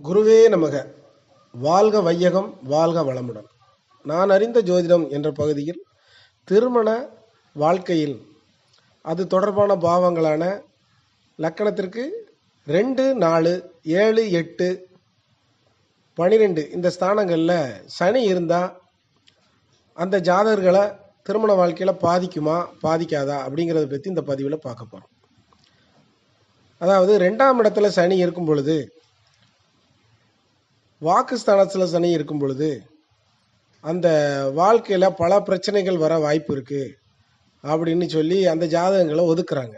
குருவே நமக வாழ்க வையகம் வாழ்க வளமுடன். நான் அறிந்த ஜோதிடம் என்ற பகுதியில் திருமண வாழ்க்கையில் அது தொடர்பான பாவங்களான லக்கணத்திற்கு ரெண்டு நாலு ஏழு எட்டு பனிரெண்டு இந்த ஸ்தானங்களில் சனி இருந்தால் அந்த ஜாதகர்களை திருமண வாழ்க்கையில் பாதிக்குமா பாதிக்காதா அப்படிங்கிறத பற்றி இந்த பதிவில் பார்க்க போகிறோம் அதாவது ரெண்டாம் இடத்துல சனி இருக்கும் பொழுது வாக்குஸ்தானத்தில் சனி இருக்கும் பொழுது அந்த வாழ்க்கையில் பல பிரச்சனைகள் வர வாய்ப்பு இருக்குது அப்படின்னு சொல்லி அந்த ஜாதகங்களை ஒதுக்குறாங்க.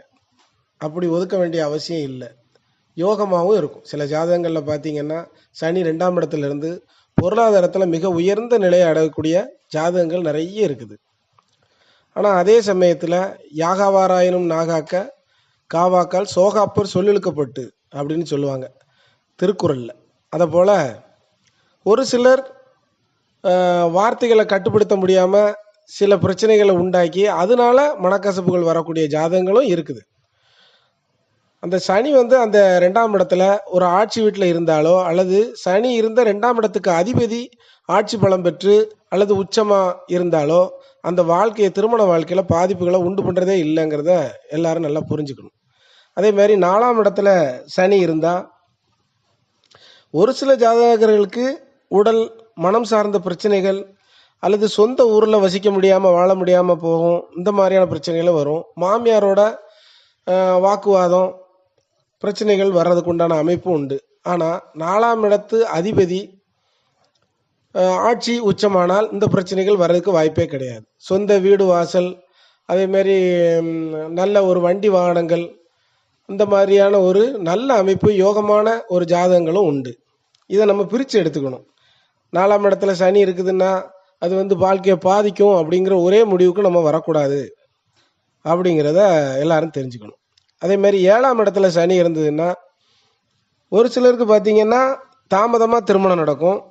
அப்படி ஒதுக்க வேண்டிய அவசியம் இல்லை. யோகமாகவும் இருக்கும். சில ஜாதகங்களில் பார்த்தீங்கன்னா சனி ரெண்டாம் இடத்துலேருந்து பொருளாதாரத்தில் மிக உயர்ந்த நிலையை அடையக்கூடிய ஜாதகங்கள் நிறைய இருக்குது. ஆனால் அதே சமயத்தில் யாகாவாராயனும் நாகாக்க காவாக்கால் சோகாப்பர் சொல்லிழுக்கப்பட்டு அப்படின்னு சொல்லுவாங்க. திருக்குறளில். அதை போல் ஒரு சிலர் வார்த்தைகளை கட்டுப்படுத்த முடியாமல் சில பிரச்சனைகளை உண்டாக்கி அதனால மனக்கசப்புகள் வரக்கூடிய ஜாதகங்களும் இருக்குது. அந்த சனி வந்து அந்த ரெண்டாம் இடத்துல ஒரு ஆட்சி வீட்டில் இருந்தாலோ அல்லது சனி இருந்த ரெண்டாம் இடத்துக்கு அதிபதி ஆட்சி பலம் பெற்று அல்லது உச்சமாக இருந்தாலோ அந்த வாழ்க்கையை திருமண வாழ்க்கையில் பாதிப்புகளை உண்டு பண்ணுறதே இல்லைங்கிறத எல்லாரும் நல்லா புரிஞ்சுக்கணும். அதே மாதிரி நாலாம் இடத்துல சனி இருந்தால் ஒரு சில ஜாதகர்களுக்கு உடல் மனம் சார்ந்த பிரச்சனைகள் அல்லது சொந்த ஊரில் வசிக்க முடியாமல் வாழ முடியாமல் போகும். இந்த மாதிரியான பிரச்சனைகளும் வரும். மாமியாரோட வாக்குவாதம் பிரச்சனைகள் வர்றதுக்கு உண்டான அமைப்பும் உண்டு. ஆனால் நாலாம் இடத்து அதிபதி ஆட்சி உச்சமானால் இந்த பிரச்சனைகள் வர்றதுக்கு வாய்ப்பே கிடையாது. சொந்த வீடு வாசல் அதேமாரி நல்ல ஒரு வண்டி வாகனங்கள் இந்த மாதிரியான ஒரு நல்ல அமைப்பு யோகமான ஒரு ஜாதகங்களும் உண்டு. இதை நம்ம பிரித்து எடுத்துக்கணும். நாலாம் இடத்துல சனி இருக்குதுன்னா அது வந்து வாழ்க்கையை பாதிக்கும் அப்படிங்கிற ஒரே முடிவுக்கு நம்ம வரக்கூடாது அப்படிங்கிறத எல்லாரும் தெரிஞ்சுக்கணும். அதே மாதிரி ஏழாம் இடத்துல சனி இருந்ததுன்னா ஒரு சிலருக்கு பார்த்தீங்கன்னா தாமதமாக திருமணம் நடக்கும்.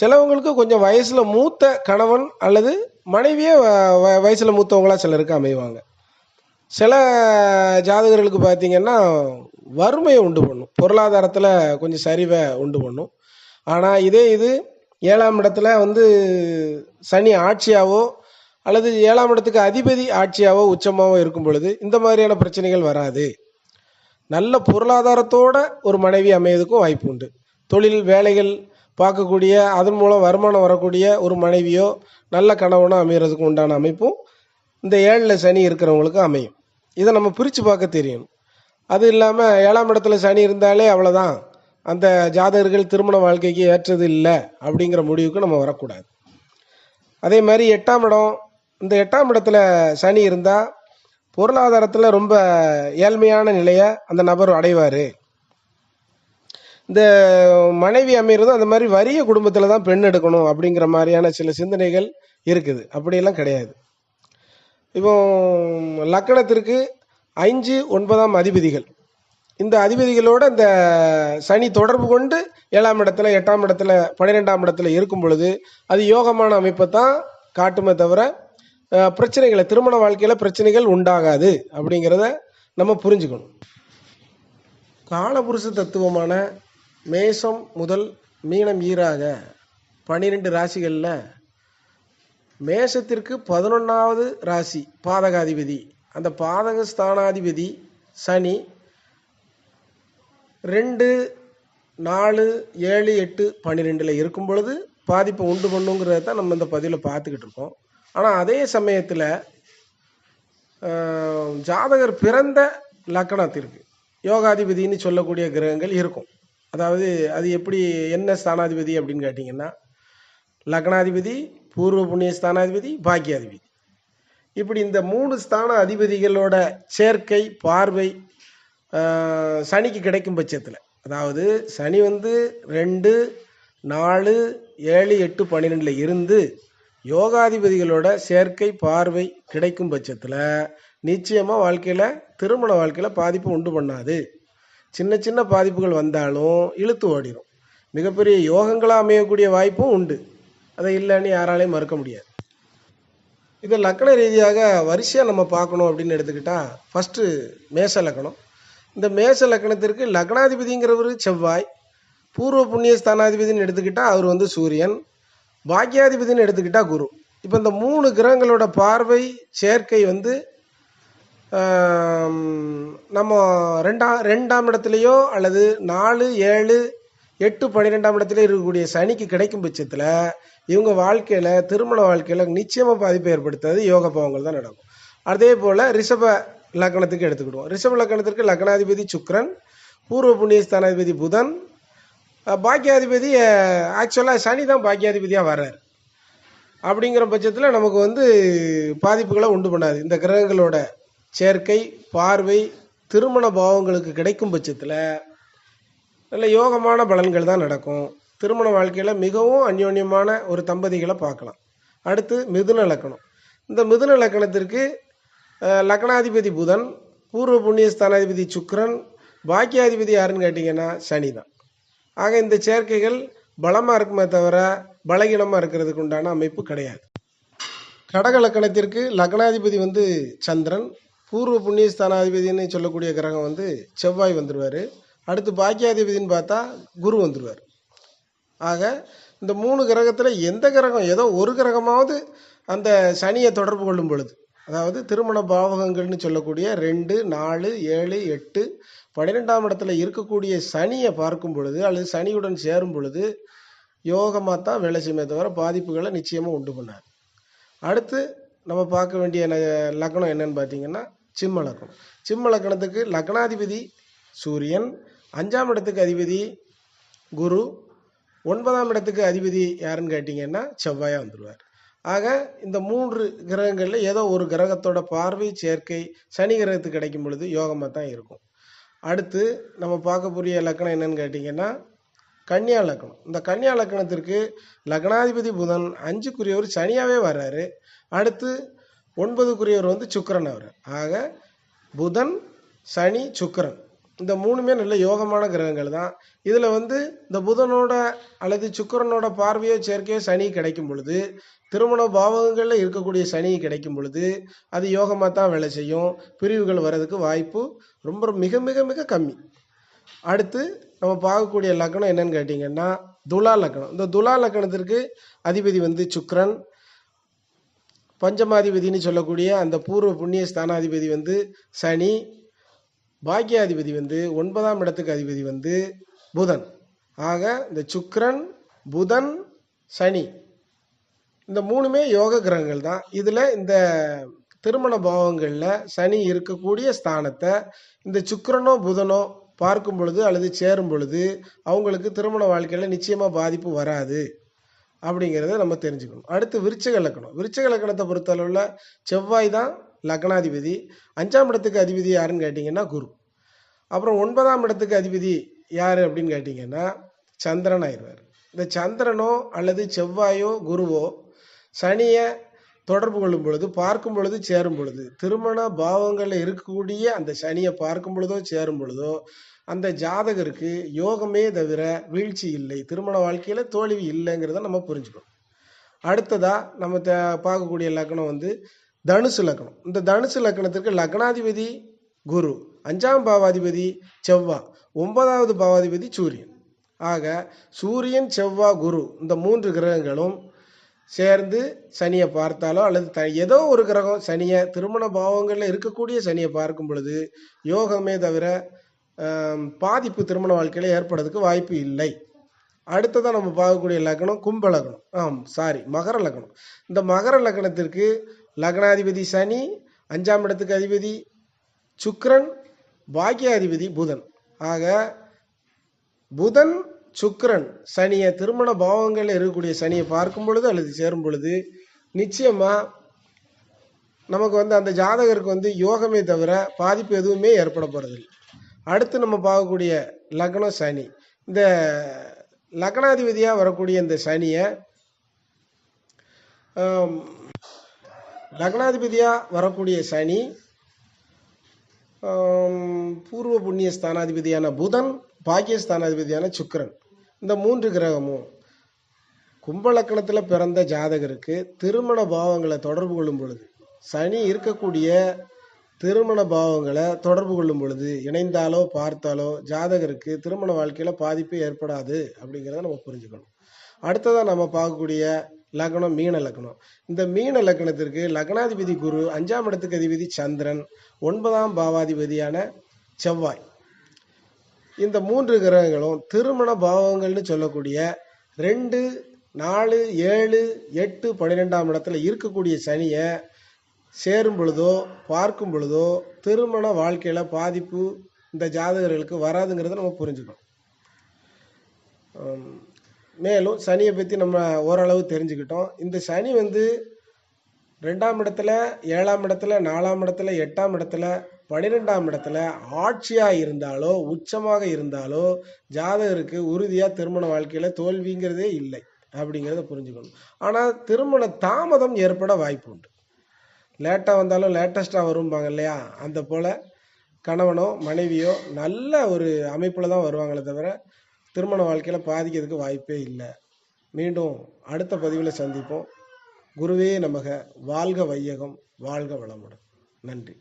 சிலவங்களுக்கு கொஞ்சம் வயசில் மூத்த கணவன் அல்லது மனைவியே வ- வ- சிலருக்கு அமைவாங்க. சில ஜாதகர்களுக்கு பார்த்தீங்கன்னா வறுமையை உண்டு பண்ணும். பொருளாதாரத்தில் கொஞ்சம் சரிவை உண்டு பண்ணும். ஆனால் இதே இது ஏழாம் இடத்துல வந்து சனி ஆட்சியாவோ அல்லது ஏழாம் இடத்துக்கு அதிபதி ஆட்சியாவோ உச்சமாவோ இருக்கும் பொழுது இந்த மாதிரியான பிரச்சனைகள் வராது. நல்ல பொருளாதாரத்தோட ஒரு மனைவி அமையதுக்கும் வாய்ப்பு உண்டு. தொழில் வேலைகள் பார்க்கக்கூடிய அதன் மூலம் வருமானம் வரக்கூடிய ஒரு மனைவியோ நல்ல கணவனோ அமைகிறதுக்கு உண்டான அமைப்பும் இந்த ஏழில் சனி இருக்கிறவங்களுக்கு அமையும். இதை நம்ம பிரித்து பார்க்க தெரியணும் அது இல்லாமல் ஏழாம் இடத்துல சனி இருந்தாலே அவ்வளோதான் அந்த ஜாதகர்கள் திருமண வாழ்க்கைக்கு ஏற்றது இல்லை அப்படிங்கிற முடிவுக்கு நம்ம வரக்கூடாது. அதே மாதிரி எட்டாம் இடம் இந்த எட்டாம் இடத்துல சனி இருந்தால் பொருளாதாரத்தில் ரொம்ப ஏழ்மையான நிலையை அந்த நபர் அடைவார். இந்த மனைவி அமைகிறதும் அந்த மாதிரி வறிய குடும்பத்தில் தான் பெண் எடுக்கணும் அப்படிங்கிற மாதிரியான சில சிந்தனைகள் இருக்குது. அப்படியெல்லாம் கிடையாது. இப்போ லக்கணத்திற்கு ஐந்து ஒன்பதாம் அதிபதிகள். இந்த அதிபதிகளோட இந்த சனி தொடர்பு கொண்டு ஏழாம் இடத்துல எட்டாம் இடத்துல பன்னிரெண்டாம் இடத்துல இருக்கும் பொழுது அது யோகமான அமைப்பை தான் காட்டுமே தவிர பிரச்சனைகளை திருமண வாழ்க்கையில் பிரச்சனைகள் உண்டாகாது அப்படிங்கிறத நம்ம புரிஞ்சுக்கணும். காலபுருஷ தத்துவமான மேஷம் முதல் மீனம் ஈராக பன்னிரெண்டு ராசிகளில் மேஷத்திற்கு பதினொன்றாவது ராசி பாதகாதிபதி. அந்த பாதக ஸ்தானாதிபதி சனி ரெண்டு நாலு ஏழு எட்டு பன்னிரெண்டில் இருக்கும் பொழுது பாதிப்பை உண்டு பண்ணுங்கிறத தான் நம்ம இந்த பதிவில் பார்த்துக்கிட்டு இருக்கோம். ஆனால் அதே சமயத்தில் ஜாதகர் பிறந்த லக்கணத்திற்கு யோகாதிபதின்னு சொல்லக்கூடிய கிரகங்கள் இருக்கும். அதாவது அது எப்படி என்ன ஸ்தானாதிபதி அப்படின்னு கேட்டிங்கன்னா லக்னாதிபதி பூர்வ புண்ணிய ஸ்தானாதிபதி பாக்கியாதிபதி. இப்படி இந்த மூணு ஸ்தான அதிபதிகளோட சேர்க்கை பார்வை சனிக்கு கிடைக்கும் பட்சத்தில். அதாவது சனி வந்து ரெண்டு நாலு ஏழு எட்டு பன்னிரெண்டில் இருந்து யோகாதிபதிகளோட சேர்க்கை பார்வை கிடைக்கும் பட்சத்தில் நிச்சயமாக வாழ்க்கையில் திருமண வாழ்க்கையில் பாதிப்பு உண்டு பண்ணாது. சின்ன சின்ன பாதிப்புகள் வந்தாலும் இழுத்து ஓடிடும் மிகப்பெரிய யோகங்களாக அமையக்கூடிய வாய்ப்பும் உண்டு. அதை இல்லைன்னு யாராலையும் மறுக்க முடியாது. இதை லக்கண ரீதியாக வரிசையாக நம்ம பார்க்கணும் அப்படின்னு எடுத்துக்கிட்டால் ஃபஸ்ட்டு மேச லக்கணம் இந்த மேச லக்கணத்திற்கு லக்னாதிபதிங்கிறவர் செவ்வாய் பூர்வ புண்ணிய ஸ்தானாதிபதினு எடுத்துக்கிட்டால் அவர் வந்து சூரியன் பாக்கியாதிபதினு எடுத்துக்கிட்டால் குரு. இப்போ இந்த மூணு கிரகங்களோட பார்வை சேர்க்கை வந்து நம்ம ரெண்டாம் ரெண்டாம் இடத்துலையோ அல்லது நாலு ஏழு எட்டு பன்னிரெண்டாம் இடத்துல இருக்கக்கூடிய சனிக்கு கிடைக்கும் பட்சத்தில் இவங்க வாழ்க்கையில் திருமண வாழ்க்கையில் நிச்சயமாக பாதிப்பை ஏற்படுத்தாது யோக பாவங்கள் தான் நடக்கும். அதே போல் ரிஷப லக்னத்துக்கு எடுத்துக்கிடுவோம். ரிஷப லக்னத்திற்கு லக்னாதிபதி சுக்ரன் பூர்வ புண்ணிய ஸ்தானாதிபதி புதன் பாக்கியாதிபதி ஆக்சுவலாக சனி தான் பாக்கியாதிபதியாக வர்றார். அப்படிங்கிற பட்சத்தில் நமக்கு வந்து பாதிப்புகளை உண்டு பண்ணாது. இந்த கிரகங்களோட சேர்க்கை பார்வை திருமண பாவங்களுக்கு கிடைக்கும் பட்சத்தில் நல்ல யோகமான பலன்கள் தான் நடக்கும். திருமண வாழ்க்கையில் மிகவும் அந்யோன்யமான ஒரு தம்பதிகளை பார்க்கலாம். அடுத்து மிதுன லக்கணம். இந்த மிதுன லக்கணத்திற்கு லக்னாதிபதி புதன் பூர்வ புண்ணிய ஸ்தானாதிபதி சுக்கிரன் பாக்கியாதிபதி யாருன்னு கேட்டிங்கன்னா சனி தான் ஆக இந்த சேர்க்கைகள் பலமாக இருக்குமே தவிர பலகீனமாக இருக்கிறதுக்கு உண்டான அமைப்பு கிடையாது. கடக லக்கணத்திற்கு லக்னாதிபதி வந்து சந்திரன் பூர்வ புண்ணிய ஸ்தானாதிபதினு சொல்லக்கூடிய கிரகம் வந்து செவ்வாய் வந்துடுவார் அடுத்து பாக்கியாதிபதின்னு பார்த்தா குரு வந்துடுவார் ஆக இந்த மூணு கிரகத்தில் எந்த கிரகம் ஏதோ ஒரு கிரகமாவது அந்த சனியை தொடர்பு கொள்ளும் பொழுது அதாவது திருமண பாவகங்கள்னு சொல்லக்கூடிய ரெண்டு நாலு ஏழு எட்டு பன்னிரெண்டாம் இடத்துல இருக்கக்கூடிய சனியை பார்க்கும் பொழுது அல்லது சனியுடன் சேரும் பொழுது யோகமாக தான் வேலை செய்யுமே தவிர பாதிப்புகளை நிச்சயமாக உண்டு பண்ணாது. அடுத்து நம்ம பார்க்க வேண்டிய ந- லக்னம் என்னன்னு பார்த்தீங்கன்னா சிம்ம லக்னம் சிம்ம லக்னத்துக்கு லக்னாதிபதி சூரியன் அஞ்சாம் இடத்துக்கு அதிபதி குரு ஒன்பதாம் இடத்துக்கு அதிபதி யாருன்னு கேட்டிங்கன்னா செவ்வாயாக வந்துடுவார் ஆக இந்த மூன்று கிரகங்களில் ஏதோ ஒரு கிரகத்தோட பார்வை சேர்க்கை சனி கிரகத்துக்கு கிடைக்கும் பொழுது யோகமாக தான் இருக்கும். அடுத்து நம்ம பார்க்கக்கூடிய லக்கணம் என்னன்னு கேட்டிங்கன்னா கன்னியா லக்கணம். இந்த கன்னியா லக்கணத்திற்கு லக்னாதிபதி புதன் அஞ்சுக்குரியவர் சனியாகவே வர்றாரு. அடுத்து ஒன்பதுக்குரியவர் வந்து சுக்கரன் அவர். ஆக புதன் சனி சுக்கரன். இந்த மூணுமே நல்ல யோகமான கிரகங்கள் தான். இதில் வந்து இந்த புதனோட அல்லது சுக்கரனோட பார்வையோ சேர்க்கையோ சனி கிடைக்கும் பொழுது திருமண பாவகங்களில் இருக்கக்கூடிய சனி கிடைக்கும் பொழுது அது யோகமாக தான் வேலை செய்யும். பிரிவுகள் வர்றதுக்கு வாய்ப்பு ரொம்ப மிக மிக மிக கம்மி. அடுத்து நம்ம பார்க்கக்கூடிய லக்னம் என்னன்னு கேட்டிங்கன்னா துலா லக்னம் இந்த துலா லக்னத்திற்கு அதிபதி வந்து சுக்ரன் பஞ்சமாதிபதினு சொல்லக்கூடிய அந்த பூர்வ புண்ணிய ஸ்தானாதிபதி வந்து சனி. பாக்கியாதிபதி வந்து ஒன்பதாம் இடத்துக்கு அதிபதி வந்து புதன். ஆக இந்த சுக்ரன் புதன் சனி இந்த மூணுமே யோக கிரகங்கள் தான். இதில் இந்த திருமண பாவங்களில் சனி இருக்கக்கூடிய ஸ்தானத்தை இந்த சுக்கரனோ புதனோ பார்க்கும் பொழுது அல்லது சேரும் பொழுது அவங்களுக்கு திருமண வாழ்க்கையில் நிச்சயமாக பாதிப்பு வராது அப்படிங்கிறத நம்ம தெரிஞ்சுக்கணும். அடுத்து விருச்சக லக்கணம். விருச்சக லக்கணத்தை பொறுத்தளவில் செவ்வாய் தான் லக்னாதிபதி. அஞ்சாம் இடத்துக்கு அதிபதி யாருன்னு கேட்டிங்கன்னா குரு. அப்புறம் ஒன்பதாம் இடத்துக்கு அதிபதி யார் அப்படின்னு கேட்டிங்கன்னா சந்திரன் ஆயிடுவார். இந்த சந்திரனோ அல்லது செவ்வாயோ குருவோ சனியை தொடர்பு கொள்ளும் பொழுது பார்க்கும் பொழுது சேரும் பொழுது திருமண பாவங்களில் இருக்கக்கூடிய அந்த சனியை பார்க்கும் பொழுதோ சேரும் பொழுதோ அந்த ஜாதகருக்கு யோகமே தவிர வீழ்ச்சி இல்லை திருமண வாழ்க்கையில் தோல்வி இல்லைங்கிறத நம்ம புரிஞ்சுக்கணும். அடுத்ததாக நம்ம த பார்க்கக்கூடிய லக்னம் வந்து தனுசு லக்னம் இந்த தனுசு லக்னத்திற்கு லக்னாதிபதி குரு அஞ்சாம் பாவாதிபதி செவ்வா ஒன்பதாவது பாவாதிபதி சூரியன். ஆக சூரியன் செவ்வா குரு இந்த மூன்று கிரகங்களும் சேர்ந்து சனியை பார்த்தாலோ அல்லது த ஏதோ ஒரு கிரகம் சனியை திருமண பாவங்களில் இருக்கக்கூடிய சனியை பார்க்கும் பொழுது யோகமே தவிர பாதிப்பு திருமண வாழ்க்கையில் ஏற்படுறதுக்கு வாய்ப்பு இல்லை. அடுத்ததாக நம்ம பார்க்கக்கூடிய லக்னம் கும்ப லக்னம் ஆம் சாரி மகர லக்னம் இந்த மகர லக்னத்திற்கு லக்னாதிபதி சனி அஞ்சாம் இடத்துக்கு அதிபதி சுக்ரன் பாக்கியாதிபதி புதன். ஆக புதன் சுக்ரன் சனியை திருமண பாவங்களில் இருக்கக்கூடிய சனியை பார்க்கும் பொழுது அல்லது சேரும் பொழுது நிச்சயமாக நமக்கு வந்து அந்த ஜாதகருக்கு வந்து யோகமே தவிர பாதிப்பு எதுவுமே ஏற்பட போகிறதில்லை அடுத்து நம்ம பார்க்கக்கூடிய லக்னம் சனி. இந்த லக்னாதிபதியாக வரக்கூடிய இந்த சனியை லக்னாதிபதியாக வரக்கூடிய சனி பூர்வ புண்ணிய ஸ்தானாதிபதியான புதன் பாக்கிய ஸ்தானாதிபதியான இந்த மூன்று கிரகமும் கும்பலக்கணத்தில் பிறந்த ஜாதகருக்கு திருமண பாவங்களை தொடர்பு கொள்ளும் பொழுது சனி இருக்கக்கூடிய திருமண பாவங்களை தொடர்பு கொள்ளும் பொழுது இணைந்தாலோ பார்த்தாலோ ஜாதகருக்கு திருமண வாழ்க்கையில பாதிப்பு ஏற்படாது அப்படிங்கிறத நம்ம புரிஞ்சுக்கணும். அடுத்ததா நம்ம பார்க்கக்கூடிய லக்னம் மீன லக்னம். இந்த மீன லக்னத்திற்கு லக்னாதிபதி குரு அஞ்சாம் இடத்துக்கு அதிபதி சந்திரன் ஒன்பதாம் பாவாதிபதியான செவ்வாய். இந்த மூன்று கிரகங்களும் திருமண பாவங்கள்னு சொல்லக்கூடிய ரெண்டு நாலு ஏழு எட்டு பன்னிரெண்டாம் இடத்துல இருக்கக்கூடிய சனியை சேரும் பொழுதோ பார்க்கும் பொழுதோ திருமண வாழ்க்கையில் பாதிப்பு இந்த ஜாதகர்களுக்கு வராதுங்கிறத நம்ம புரிஞ்சுக்கணும். மேலும் சனியை பற்றி நம்ம ஓரளவு தெரிஞ்சுக்கிட்டோம். இந்த சனி வந்து ரெண்டாம் இடத்துல ஏழாம் இடத்துல நாலாம் இடத்துல எட்டாம் இடத்துல பனிரெண்டாம் இடத்துல ஆட்சியாக இருந்தாலோ உச்சமாக இருந்தாலோ ஜாதகருக்கு உறுதியாக திருமண வாழ்க்கையில் தோல்விங்கிறதே இல்லை அப்படிங்கிறத புரிஞ்சுக்கணும். ஆனால் திருமண தாமதம் ஏற்பட வாய்ப்பு உண்டு லேட்டாக வந்தாலும் லேட்டஸ்ட்டாக வரும்பாங்க இல்லையா? அந்த போல் கணவனோ மனைவியோ நல்ல ஒரு அமைப்பில் தான் வருவாங்களே தவிர திருமண வாழ்க்கையில் பாதிக்கிறதுக்கு வாய்ப்பே இல்லை. மீண்டும் அடுத்த பதிவில் சந்திப்போம். குருவே நமக வாழ்க வையகம் வாழ்க வளமுடன். நன்றி.